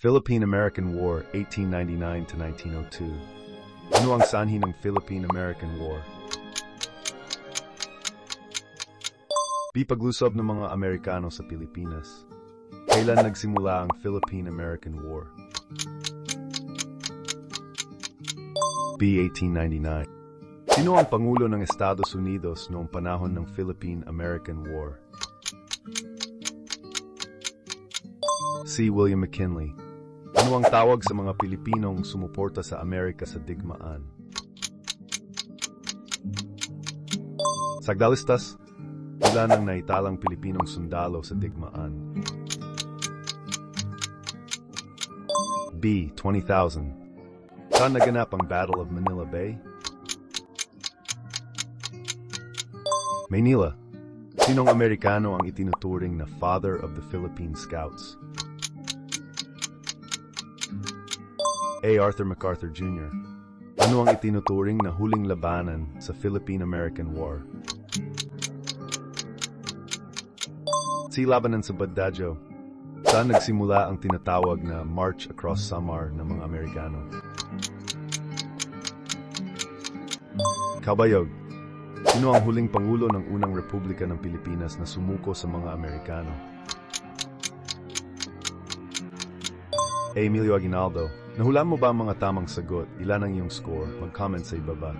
Philippine-American War, 1899 to 1902. Ano ang sanhi ng Philippine-American War? B. Paglusob ng mga Amerikano sa Pilipinas. Kailan nagsimula ang Philippine-American War? B. 1899. Sino ang Pangulo ng Estados Unidos noong panahon ng Philippine-American War? C. William McKinley. Ano ang tawag sa mga Pilipinong sumuporta sa Amerika sa digmaan? Sagdalistas, ilan ang naitalang Pilipinong sundalo sa digmaan? B. 20,000. Saan naganap ang Battle of Manila Bay? Maynila. Sinong Amerikano ang itinuturing na Father of the Philippine Scouts? A. Arthur MacArthur Jr. Ano ang itinuturing na huling labanan sa Philippine-American War? Si Labanan sa Badadjo. Saan nagsimula ang tinatawag na March Across Samar ng mga Amerikano? Kabayog. Sino ang huling pangulo ng unang republika ng Pilipinas na sumuko sa mga Amerikano? Emilio Aguinaldo. Nahulaan mo ba ang mga tamang sagot? Ilan ang iyong score? Mag-comment sa ibaba.